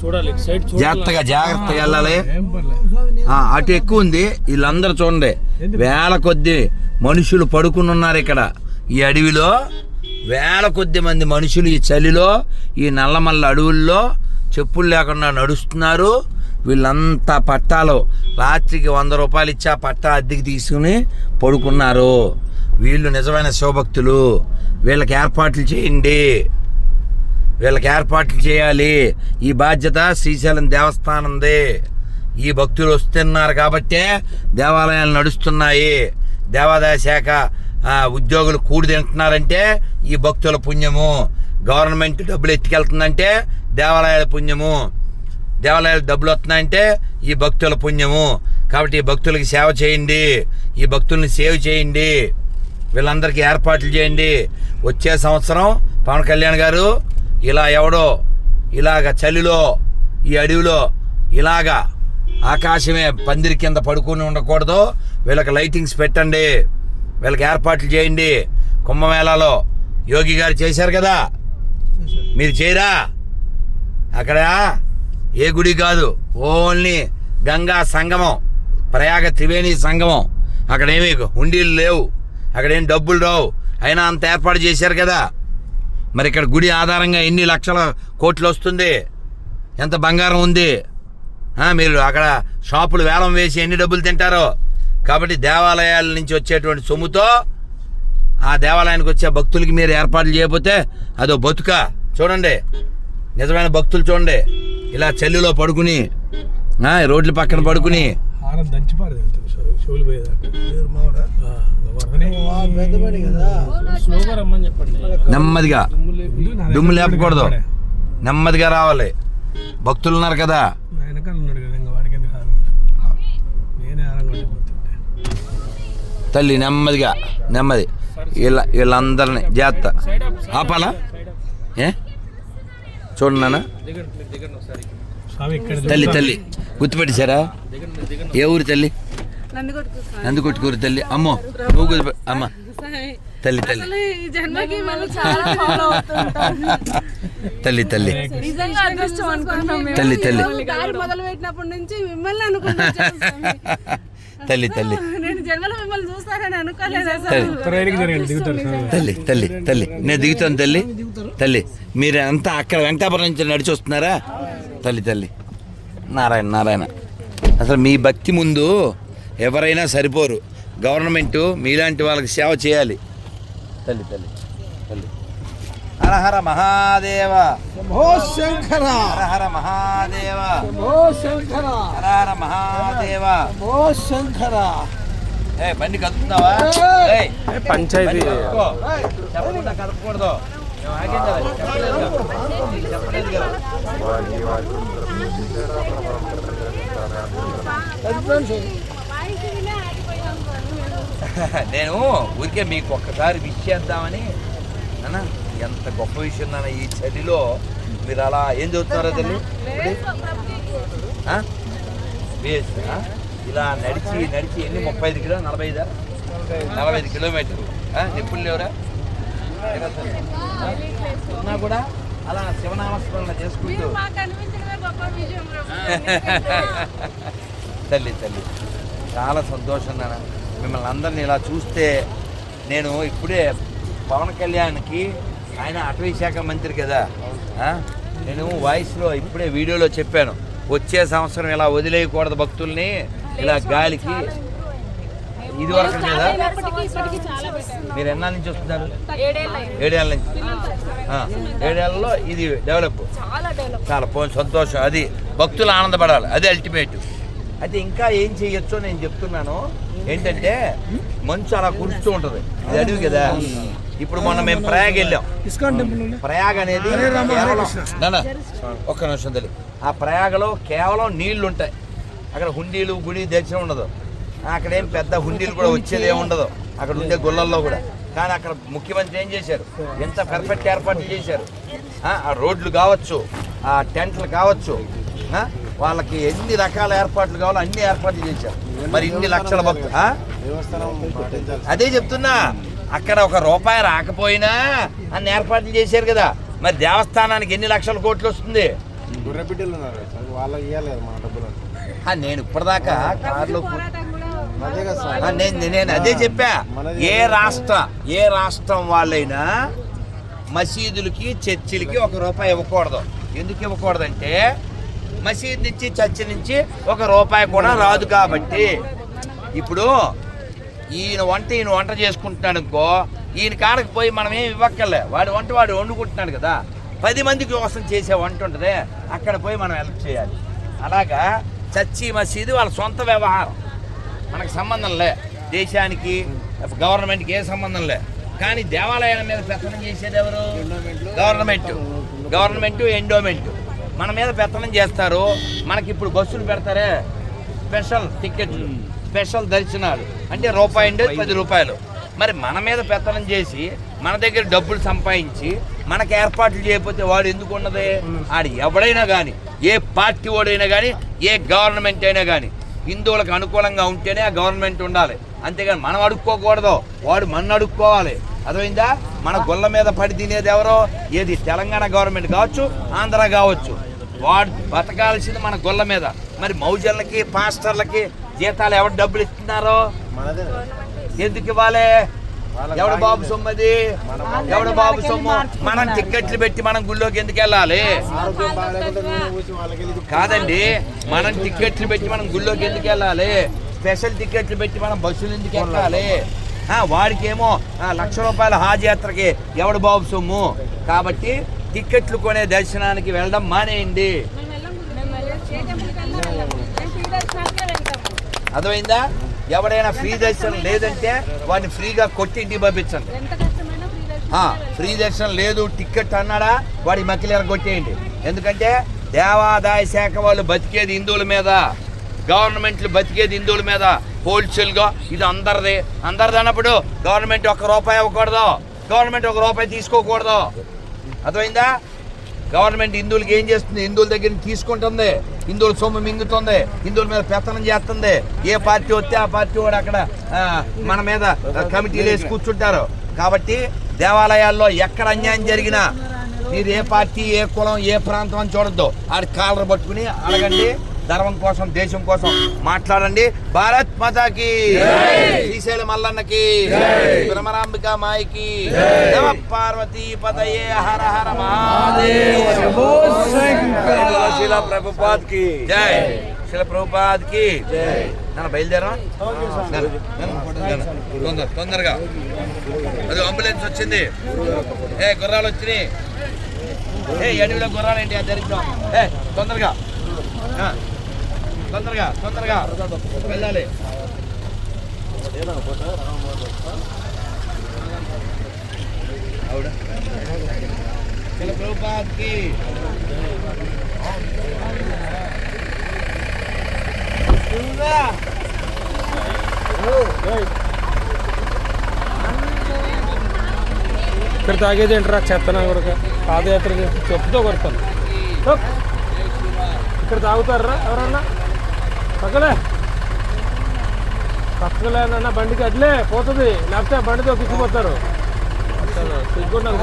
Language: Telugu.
చూడాలి సైడ్ జాగ్రత్తగా జాగ్రత్తగా వెళ్ళాలి. అటు ఎక్కువ ఉంది వీళ్ళందరూ చూడండి. వేల కొద్ది మనుషులు పడుకుని ఉన్నారు ఇక్కడ. ఈ అడవిలో వేల కొద్ది మంది మనుషులు ఈ చలిలో ఈ నల్లమల్ల అడవుల్లో చెప్పులు లేకుండా నడుస్తున్నారు. వీళ్ళంతా పట్టాలు. రాత్రికి వంద రూపాయలు ఇచ్చి ఆ పట్టా అద్దెకి తీసుకుని పడుకున్నారు. వీళ్ళు నిజమైన శివభక్తులు. వీళ్ళకి ఏర్పాట్లు చేయండి. వీళ్ళకి ఏర్పాట్లు చేయాలి. ఈ బాధ్యత శ్రీశైలం దేవస్థానందే. ఈ భక్తులు వస్తున్నారు కాబట్టే దేవాలయాలు నడుస్తున్నాయి. దేవాదాయ శాఖ ఉద్యోగులు కూడి తింటున్నారంటే ఈ భక్తుల పుణ్యము. గవర్నమెంట్ డబ్బులు ఎత్తుకెళ్తుందంటే దేవాలయాల పుణ్యము. దేవాలయాలు డబ్బులు వస్తున్నాయంటే ఈ భక్తుల పుణ్యము. కాబట్టి ఈ భక్తులకి సేవ చేయండి. ఈ భక్తుల్ని సేవ్ చేయండి. వీళ్ళందరికీ ఏర్పాట్లు చేయండి. వచ్చే సంవత్సరం పవన్ కళ్యాణ్ గారు ఇలా ఎవడో ఇలాగ చలిలో ఈ అడవిలో ఇలాగా ఆకాశమే పందిరి కింద పడుకుని ఉండకూడదు. వీళ్ళకి లైటింగ్స్ పెట్టండి. వీళ్ళకి ఏర్పాట్లు చేయండి. కుంభమేళాలో యోగి గారు చేశారు కదా? మీరు చేయరా? అక్కడ? ఏ గుడి కాదు. ఓన్లీ గంగా సంగమం ప్రయాగ త్రివేణి సంగమం. అక్కడ హుండీలు లేవు. అక్కడేం డబ్బులు రావు. అయినా అంత ఏర్పాటు చేశారు కదా? మరి ఇక్కడ గుడి ఆధారంగా ఎన్ని లక్షల కోట్లు వస్తుంది? ఎంత బంగారం ఉంది? ఆ, మీరు అక్కడ షాపులు వేలం వేసి ఎన్ని డబ్బులు తింటారో? కాబట్టి దేవాలయాల నుంచి వచ్చేటువంటి సొమ్ముతో ఆ దేవాలయానికి వచ్చే భక్తులకి మీరు ఏర్పాట్లు చేయకపోతే అదో బతుక. చూడండి. నిజమైన భక్తులు చూడండి. ఇలా చల్లిలో పడుకుని ఆ, రోడ్ల పక్కన పడుకుని. నెమ్మదిగా. దుమ్ము లేపకూడదు. నెమ్మదిగా రావాలి. భక్తులు ఉన్నారు కదా? తల్లి నెమ్మదిగా. నెమ్మది. వీళ్ళ వీళ్ళందరినీ జాగ్రత్త. ఆపాలా? ఏ? చూడండి నాన్న. ఇక్కడ తల్లి తల్లి గుర్తుపెట్టేశారా ఏ ఊరు తల్లి. నందుకొట్టుకూరు తల్లి అమ్మో నువ్వు అమ్మ. తల్లి తల్లి. తల్లి తల్లి. తల్లి, తల్లి. దారి మొదలు పెట్టినప్పటి నుంచి మిమ్మల్ని అనుకుంటున్నాం స్వామి. తల్లి తల్లి తల్లి తల్లి తల్లి నేను దిగుతాను తల్లి తల్లి మీరు అంతా అక్కడ వెంకటాపురం నుంచి నడిచి వస్తున్నారా తల్లి తల్లి నారాయణ నారాయణ అసలు మీ భక్తి ముందు ఎవరైనా సరిపోరు. గవర్నమెంట్ మీలాంటి వాళ్ళకి సేవ చేయాలి. తల్లి తల్లి తల్లి. హర హర మహాదేవ శంకర. హర హర మహాదేవ శంకర. హర హర మహాదేవ శంకర. ఏ బండి కదుపుతున్నావా? ఏయ్, పంచాయతీ. చెప్పకుండా కదపకూడదు. చెప్పలేదు కదా. నేను ఊరికే మీకు ఒక్కసారి విష్ చేద్దామని. అన్న ఎంత గొప్ప విషయం నాన్న ఈ చలిలో మీరు అలా ఏం చదువుతున్నారో తల్లి? వేస్? ఇలా నడిచి నడిచి ఎన్ని? ముప్పై ఐదు కిలో నలభై ఐదా? నలభై ఐదు కిలోమీటర్లు? నిప్పులు లేవురా? ఉన్నా కూడా అలా శివనామస్మరణ చేసుకుంటూ. తల్లి తల్లి. చాలా సంతోషం నాన్న. మిమ్మల్ని అందరిని ఇలా చూస్తే నేను ఇప్పుడే పవన్ కళ్యాణ్కి ఆయన అటవీ శాఖ మంత్రి కదా? నేను వాయిస్లో ఇప్పుడే వీడియోలో చెప్పాను. వచ్చే సంవత్సరం ఇలా వదిలేయకూడదు భక్తుల్ని. ఇలా గాలికి ఇది వరకు కదా మీరు ఎన్నాళ్ళ నుంచి వస్తున్నారు? ఏడేళ్ళ నుంచి. ఆ, ఏడేళ్ళలో ఇది డెవలప్. చాలా పోనీ సంతోషం. అది భక్తులు ఆనందపడాలి. అది అల్టిమేట్ అయితే ఇంకా ఏం చేయొచ్చో నేను చెప్తున్నాను. ఏంటంటే మంచు అలా కురుస్తూ ఉంటుంది. ఇది అడవి కదా. ఇప్పుడు మొన్న మేము ప్రయాగ వెళ్ళాం. ప్రయాగ అనేది ఒక్క నిమిషం తల్లి. ఆ ప్రయాగలో కేవలం నీళ్ళు ఉంటాయి. అక్కడ హుండీలు గుడి దర్శనం ఉండదు. అక్కడ ఏం పెద్ద హుండీలు కూడా వచ్చేది ఏమి ఉండదు. అక్కడ ఉండే గుళ్ళల్లో కూడా. కానీ అక్కడ ముఖ్యమంత్రి ఏం చేశారు? ఎంత పర్ఫెక్ట్ ఏర్పాట్లు చేశారు? ఆ రోడ్లు కావచ్చు ఆ టెంట్లు కావచ్చు వాళ్ళకి ఎన్ని రకాల ఏర్పాట్లు కావాలో అన్ని ఏర్పాట్లు చేశారు. మరి ఇన్ని లక్షల భక్తులు ఆ? అదే చెప్తున్నా అక్కడ ఒక రూపాయి రాకపోయినా అన్ని ఏర్పాట్లు చేశారు కదా. మరి దేవస్థానానికి ఎన్ని లక్షల కోట్లు వస్తుంది? గొర్రె బిడ్డలు ఉన్నారు సార్ వాళ్ళకి ఇవ్వలేదు మన డబ్బులు. ఆ, నేను ఇప్పటిదాకా కార్లో నేను అదే చెప్పా. ఏ రాష్ట్ర ఏ రాష్ట్రం వాళ్ళైనా మసీదులకి చర్చిలకి ఒక రూపాయి ఇవ్వకూడదు. ఎందుకు ఇవ్వకూడదంటే మసీద్ నుంచి చర్చి నుంచి ఒక రూపాయి కూడా రాదు కాబట్టి. ఇప్పుడు ఈయన వంట ఈయన వంట చేసుకుంటున్నాడు అనుకో ఈయన కాడకు పోయి మనం ఏం ఇవ్వక్కర్లే. వాడి వంట వాడు వండుకుంటున్నాడు కదా. పది మంది కోసం చేసే వంట ఉంటుంది. అక్కడ పోయి మనం హెల్ప్ చేయాలి. అలాగా చర్చి మసీదు వాళ్ళ సొంత వ్యవహారం. మనకు సంబంధం లే. దేశానికి గవర్నమెంట్కి ఏ సంబంధం లే. కానీ దేవాలయాల మీద పెత్తనం చేసేది ఎవరు? గవర్నమెంట్. Government endowment. మన మీద పెత్తనం చేస్తారు. మనకి ఇప్పుడు బస్సులు పెడతారే. స్పెషల్ టికెట్లు స్పెషల్ దర్శనాలు. అంటే రూపాయి ఉండేది పది రూపాయలు. మరి మన మీద పెత్తనం చేసి మన దగ్గర డబ్బులు సంపాదించి మనకి ఏర్పాట్లు చేయకపోతే వాడు ఎందుకు ఉన్నది ఆడు ఎవడైనా కానీ ఏ పార్టీ వాడైనా కానీ ఏ గవర్నమెంట్ అయినా కానీ హిందువులకు అనుకూలంగా ఉంటేనే ఆ గవర్నమెంట్ ఉండాలి. అంతేగాని మనం అడుక్కోకూడదు. వాడు మన అడుక్కోవాలి. అర్థమైందా? మన గొల్ల మీద పడి తినేది ఎవరో? ఏది తెలంగాణ గవర్నమెంట్ కావచ్చు ఆంధ్ర కావచ్చు. వాడు బతకాల్సింది మన గొల్ల మీద. మరి మౌజర్లకి పాస్టర్లకి జీతాలు ఎవరు డబ్బులు ఇస్తున్నారో? మనదే ఎందుకు ఇవ్వాలి? ఎవడు బాబు సొమ్ము అది ఎవడు బాబు సొమ్ము? మనం టిక్కెట్లు పెట్టి మనం గుళ్ళోకి ఎందుకు వెళ్ళాలి? కాదండి మనం టికెట్లు పెట్టి మనం గుళ్ళోకి ఎందుకు వెళ్ళాలి? స్పెషల్ టికెట్లు పెట్టి మనం బస్సులు ఎందుకు ఎక్కాలి? ఆ, వాడికేమో ఆ, లక్ష రూపాయల హాజ్ యాత్రకి ఎవడు బాబు సొమ్ము? కాబట్టి టిక్కెట్లు కొనే దర్శనానికి వెళ్ళడం మానేయండి. ఫ్రీ అర్థమైందా? ఎవడైనా ఫ్రీ దర్శనం లేదంటే వాడిని ఫ్రీగా కొట్టి ఇంటికి పంపించండి. ఫ్రీ దర్శనం లేదు టిక్కెట్ అన్నాడా వాడి మకిలి కొట్టేయండి. ఎందుకంటే దేవాదాయ శాఖ వాళ్ళు బతికేది హిందువుల మీద గవర్నమెంట్లు బతికేది హిందువుల మీద హోల్సేల్గా ఇది అందరిది. అందరిది అన్నప్పుడు గవర్నమెంట్ ఒక రూపాయి ఇవ్వకూడదు. గవర్నమెంట్ ఒక రూపాయి తీసుకోకూడదు. అర్థమైందా? గవర్నమెంట్ హిందువులకి ఏం చేస్తుంది? హిందువుల దగ్గర తీసుకుంటుంది. హిందువుల సొమ్ము మింగుతుంది. హిందువుల మీద పెత్తనం చేస్తుంది. ఏ పార్టీ వస్తే ఆ పార్టీ వాడు అక్కడ మన మీద కమిటీలు వేసి కూర్చుంటారు. కాబట్టి దేవాలయాల్లో ఎక్కడ అన్యాయం జరిగినా మీరు ఏ పార్టీ ఏ కులం ఏ ప్రాంతం అని చూడద్దు. ఆడి కాలర్ పట్టుకుని అడగండి. ధర్మం కోసం దేశం కోసం మాట్లాడండి. భారత్ మాతాకి. శ్రీశైల మల్లన్నకి. బ్రహ్మరాంబిక మాయకి. పార్వతీ పదయే హర హర మహాదేవ్ ప్రభుపాద్కి జై. శిల ప్రభుపాద్కి జై. నన్ను బయలుదేరా. తొందర తొందరగా. అది అంబులెన్స్ వచ్చింది. ఏ గుర్రాలు వచ్చినాయి. ఏ అడవిలో గుర్రాలు ఏంటి? అది దరిద్రం. ఏ తొందరగా. తొందరగా తొందరగా వెళ్ళాలి. ఆవిడ. ఇక్కడ తాగేది ఏంటరా? చెత్తనా కొడుక? పాదయాత్ర చెప్తూ కొడతాను. ఇక్కడ తాగుతారా ఎవరన్నా? పక్కలే పక్కలేనన్నా బండికి అట్లే పోతుంది. లేకపోతే బండితో కిచ్చిపోతారు సిగ్గున్నారు